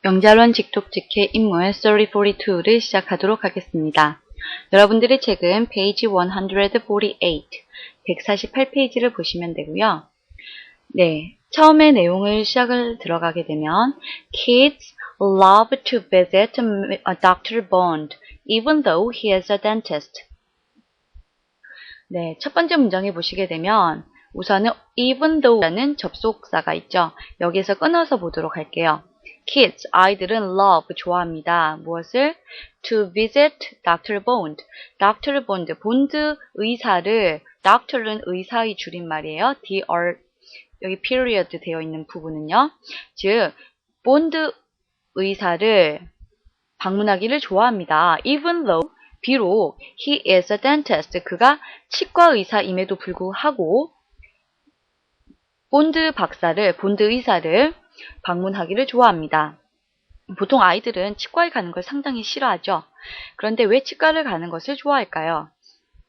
명자론 직독직해 인물 3042를 시작하도록 하겠습니다. 여러분들의 책은 페이지 148, 148페이지를 보시면 되고요. 네, 처음에 내용을 시작을 들어가게 되면 Kids love to visit Dr. Bond even though he is a dentist. 네, 첫 번째 문장에 보시게 되면 우선은 even though라는 접속사가 있죠. 여기에서 끊어서 보도록 할게요. Kids, 아이들은 love, 좋아합니다. 무엇을? To visit Dr. Bond. Dr. Bond, 본드 의사를, Doctor은 의사의 줄임말이에요. Dr, 여기 period 되어 있는 부분은요. 즉, 본드 의사를 방문하기를 좋아합니다. Even though, 비록 he is a dentist, 그가 치과 의사임에도 불구하고 본드 박사를, 본드 의사를 방문하기를 좋아합니다. 보통 아이들은 치과에 가는 걸 상당히 싫어하죠. 그런데 왜 치과를 가는 것을 좋아할까요?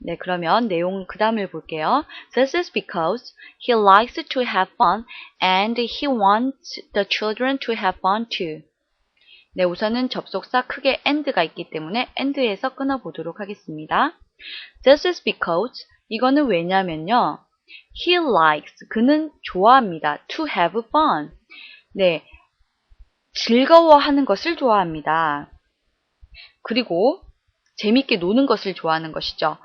네, 그러면 내용 그 다음을 볼게요. This is because he likes to have fun and he wants the children to have fun too. 네, 우선은 접속사 크게 and가 있기 때문에 and에서 끊어보도록 하겠습니다. This is because 이거는 왜냐면요. He likes 그는 좋아합니다. To have fun. 네, 즐거워하는 것을 좋아합니다. 그리고 재밌게 노는 것을 좋아하는 것이죠.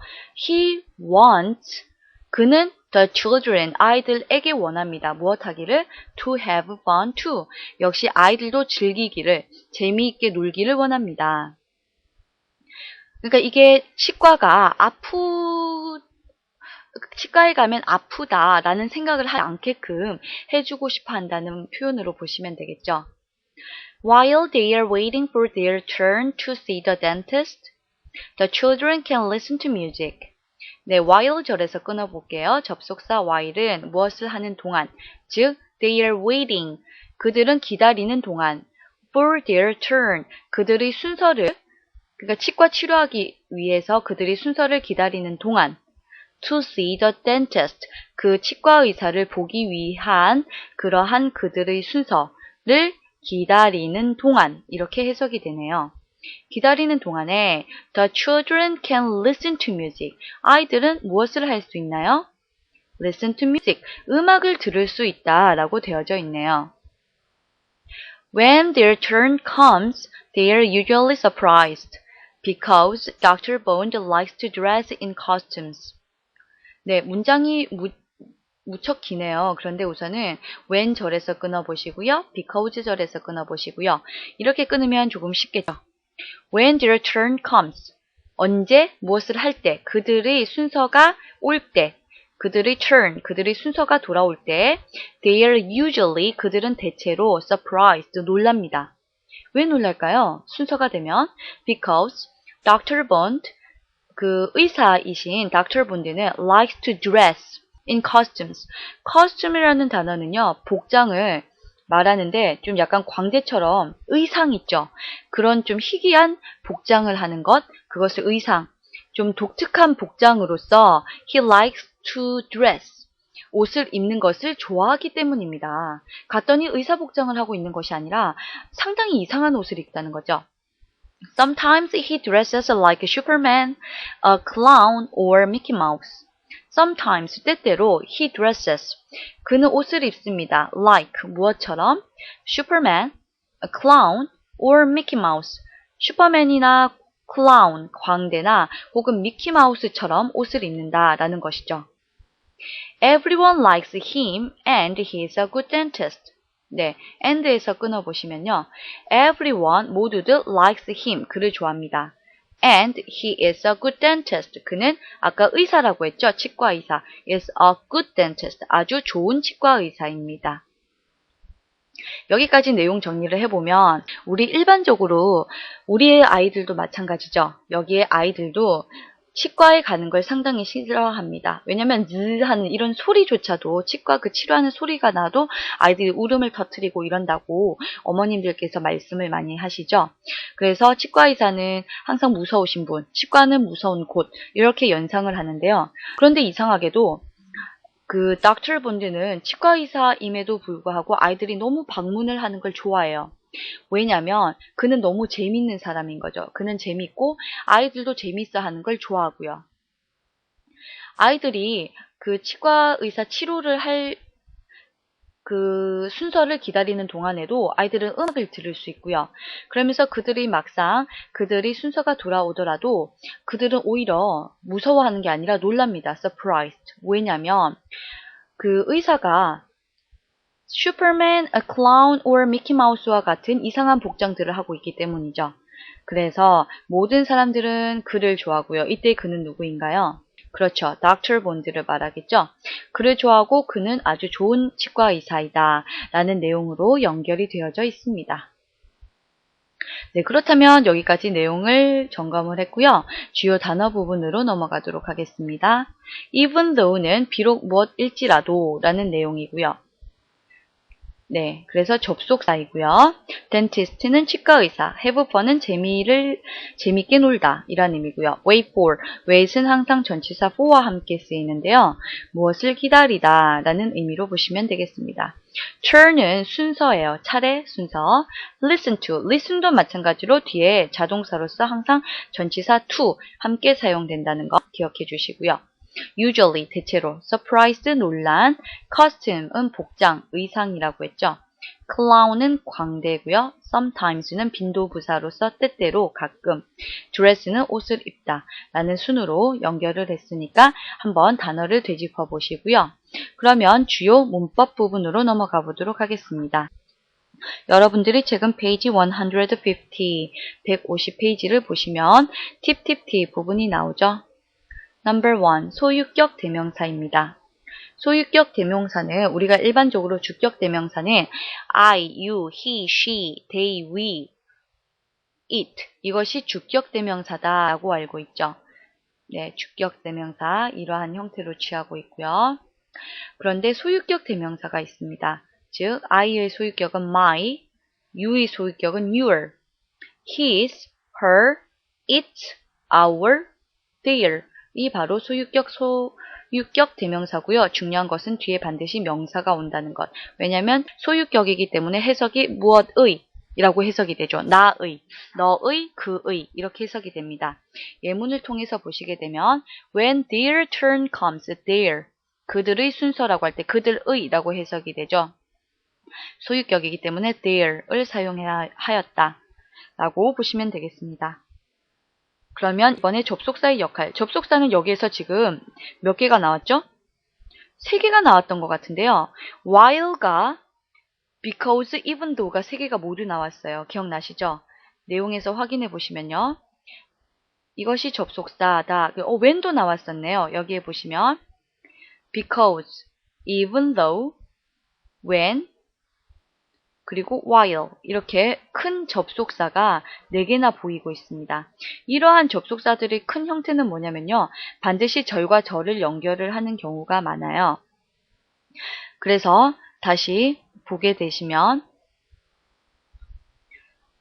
He wants 그는 the children 아이들에게 원합니다. 무엇 하기를 to have fun too. 역시 아이들도 즐기기를 재미있게 놀기를 원합니다. 그러니까 이게 치과가 아프 치과에 가면 아프다라는 생각을 하지 않게끔 해주고 싶어 한다는 표현으로 보시면 되겠죠. While they are waiting for their turn to see the dentist, the children can listen to music. 네, while 절에서 끊어볼게요. 접속사 while은 무엇을 하는 동안, 즉, they are waiting, 그들은 기다리는 동안, for their turn, 그들의 순서를, 그러니까 치과 치료하기 위해서 그들이 순서를 기다리는 동안, to see the dentist, 그 치과 의사를 보기 위한 그러한 그들의 순서를 기다리는 동안 이렇게 해석이 되네요. 기다리는 동안에 the children can listen to music. 아이들은 무엇을 할 수 있나요? listen to music. 음악을 들을 수 있다라고 되어져 있네요. When their turn comes, they are usually surprised because Dr. Bond likes to dress in costumes. 네, 문장이 무, 무척 기네요. 그런데 우선은 when 절에서 끊어보시고요. because 절에서 끊어보시고요. 이렇게 끊으면 조금 쉽겠죠. When their turn comes. 언제 무엇을 할 때, 그들의 순서가 올 때, 그들의 turn, 그들의 순서가 돌아올 때, they are usually, 그들은 대체로 surprised, 놀랍니다. 왜 놀랄까요? 순서가 되면 because Dr. Bond, 그 의사이신 Dr. Bond는 likes to dress in costumes. costume이라는 단어는요, 복장을 말하는데 좀 약간 광대처럼 의상 있죠. 그런 좀 희귀한 복장을 하는 것, 그것을 의상. 좀 독특한 복장으로서 he likes to dress. 옷을 입는 것을 좋아하기 때문입니다. 갔더니 의사 복장을 하고 있는 것이 아니라 상당히 이상한 옷을 입다는 거죠. Sometimes he dresses like Superman, a clown, or Mickey Mouse. Sometimes 때때로 he dresses 그는 옷을 입습니다. like 무엇처럼 Superman, a clown, or Mickey Mouse 슈퍼맨이나 클라운, 광대나 혹은 미키마우스처럼 옷을 입는다라는 것이죠. Everyone likes him and he is a good dentist. 네, and에서 끊어보시면요. Everyone 모두들 likes him 그를 좋아합니다. And he is a good dentist. 그는 아까 의사라고 했죠. 치과 의사. is a good dentist. 아주 좋은 치과 의사입니다. 여기까지 내용 정리를 해보면 우리 일반적으로 우리의 아이들도 마찬가지죠. 여기에 아이들도 치과에 가는 걸 상당히 싫어합니다. 왜냐면 즈 하는 이런 소리조차도 치과 그 치료하는 소리가 나도 아이들이 울음을 터트리고 이런다고 어머님들께서 말씀을 많이 하시죠. 그래서 치과 의사는 항상 무서우신 분, 치과는 무서운 곳 이렇게 연상을 하는데요. 그런데 이상하게도 그 닥터 본드는 치과 의사임에도 불구하고 아이들이 너무 방문을 하는 걸 좋아해요. 왜냐면 그는 너무 재밌는 사람인 거죠. 그는 재밌고 아이들도 재밌어 하는 걸 좋아하고요. 아이들이 그 치과 의사 치료를 할 그 순서를 기다리는 동안에도 아이들은 음악을 들을 수 있고요. 그러면서 그들이 막상 그들이 순서가 돌아오더라도 그들은 오히려 무서워하는 게 아니라 놀랍니다. surprised. 왜냐면 그 의사가 슈퍼맨, clown or 미키 마우스와 같은 이상한 복장들을 하고 있기 때문이죠. 그래서 모든 사람들은 그를 좋아하고요. 이때 그는 누구인가요? 그렇죠. 닥터 본드를 말하겠죠. 그를 좋아하고 그는 아주 좋은 치과 의사이다. 라는 내용으로 연결이 되어져 있습니다. 네, 그렇다면 여기까지 내용을 점검을 했고요. 주요 단어 부분으로 넘어가도록 하겠습니다. even though는 비록 무엇일지라도 라는 내용이고요. 네, 그래서 접속사이고요. dentist는 치과의사, have fun은 재미를 재밌게 놀다 이란 의미고요. wait for, wait은 항상 전치사 for와 함께 쓰이는데요. 무엇을 기다리다 라는 의미로 보시면 되겠습니다. turn은 순서예요. 차례 순서. listen to, listen도 마찬가지로 뒤에 자동사로서 항상 전치사 to 함께 사용된다는 거 기억해 주시고요. Usually 대체로, surprise 논란, costume은 복장, 의상이라고 했죠. clown은 광대고요. sometimes는 빈도부사로서 때때로 가끔, dress는 옷을 입다 라는 순으로 연결을 했으니까 한번 단어를 되짚어 보시고요. 그러면 주요 문법 부분으로 넘어가 보도록 하겠습니다. 여러분들이 최근 페이지 150, 150페이지를 보시면 팁팁팁 부분이 나오죠. Number 1. 소유격 대명사입니다. 소유격 대명사는 우리가 일반적으로 주격 대명사는 I, you, he, she, they, we, it 이것이 주격 대명사다라고 알고 있죠. 네, 주격 대명사 이러한 형태로 취하고 있고요. 그런데 소유격 대명사가 있습니다. 즉, I의 소유격은 my, you의 소유격은 your, his, her, it, our, their 이 바로 소유격 소유격 대명사고요. 중요한 것은 뒤에 반드시 명사가 온다는 것. 왜냐하면 소유격이기 때문에 해석이 무엇의 이라고 해석이 되죠. 나의, 너의, 그의 이렇게 해석이 됩니다. 예문을 통해서 보시게 되면 when their turn comes, their 그들의 순서라고 할 때 그들의라고 해석이 되죠. 소유격이기 때문에 their을 사용하였다 라고 보시면 되겠습니다. 그러면 이번에 접속사의 역할. 접속사는 여기에서 지금 몇 개가 나왔죠? 세 개가 나왔던 것 같은데요. while가 because, even though가 세 개가 모두 나왔어요. 기억나시죠? 내용에서 확인해 보시면요. 이것이 접속사다. 어, when도 나왔었네요. 여기에 보시면 because, even though, when, 그리고 while 이렇게 큰 접속사가 4개나 보이고 있습니다. 이러한 접속사들의 큰 형태는 뭐냐면요. 반드시 절과 절을 연결을 하는 경우가 많아요. 그래서 다시 보게 되시면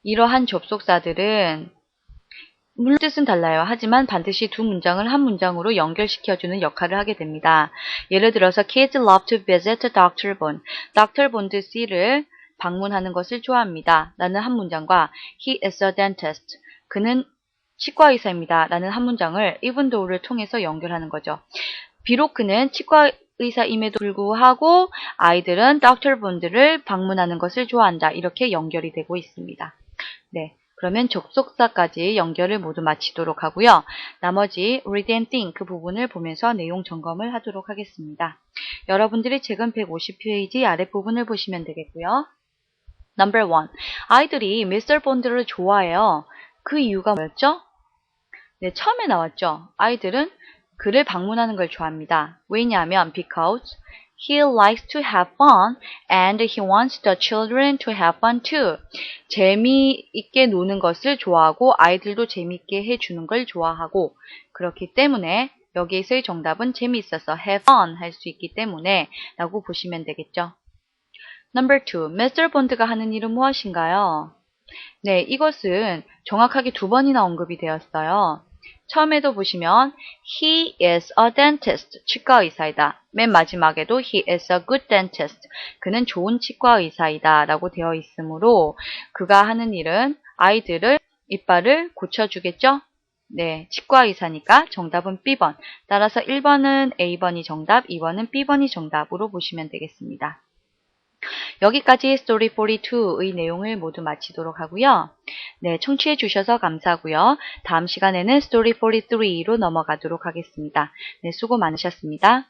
이러한 접속사들은 물론 뜻은 달라요. 하지만 반드시 두 문장을 한 문장으로 연결시켜주는 역할을 하게 됩니다. 예를 들어서 Kids love to visit Dr. Bond. Dr. Bond C를 방문하는 것을 좋아합니다. 라는 한 문장과 He is a dentist. 그는 치과 의사입니다. 라는 한 문장을 even though를 통해서 연결하는 거죠. 비록 그는 치과 의사임에도 불구하고 아이들은 Dr. 본드를 방문하는 것을 좋아한다. 이렇게 연결이 되고 있습니다. 네. 그러면 접속사까지 연결을 모두 마치도록 하고요. 나머지 read and think 그 부분을 보면서 내용 점검을 하도록 하겠습니다. 여러분들이 최근 150페이지 아랫부분을 보시면 되겠고요. Number one. 아이들이 미스터 본드를 좋아해요. 그 이유가 뭐였죠? 네, 처음에 나왔죠. 아이들은 그를 방문하는 걸 좋아합니다. 왜냐하면 because he likes to have fun and he wants the children to have fun too. 재미있게 노는 것을 좋아하고 아이들도 재미있게 해주는 걸 좋아하고 그렇기 때문에 여기에서의 정답은 재미있어서 have fun 할 수 있기 때문에 라고 보시면 되겠죠. Number two, Mr. 본드가 하는 일은 무엇인가요? 네, 이것은 정확하게 두 번이나 언급이 되었어요. 처음에도 보시면 he is a dentist. 치과 의사이다. 맨 마지막에도 he is a good dentist. 그는 좋은 치과 의사이다. 라고 되어 있으므로 그가 하는 일은 아이들을 이빨을 고쳐주겠죠? 네, 치과 의사니까 정답은 B번. 따라서 1번은 A번이 정답, 2번은 B번이 정답으로 보시면 되겠습니다. 여기까지 Story 42의 내용을 모두 마치도록 하고요. 네, 청취해 주셔서 감사하고요. 다음 시간에는 Story 43로 넘어가도록 하겠습니다. 네, 수고 많으셨습니다.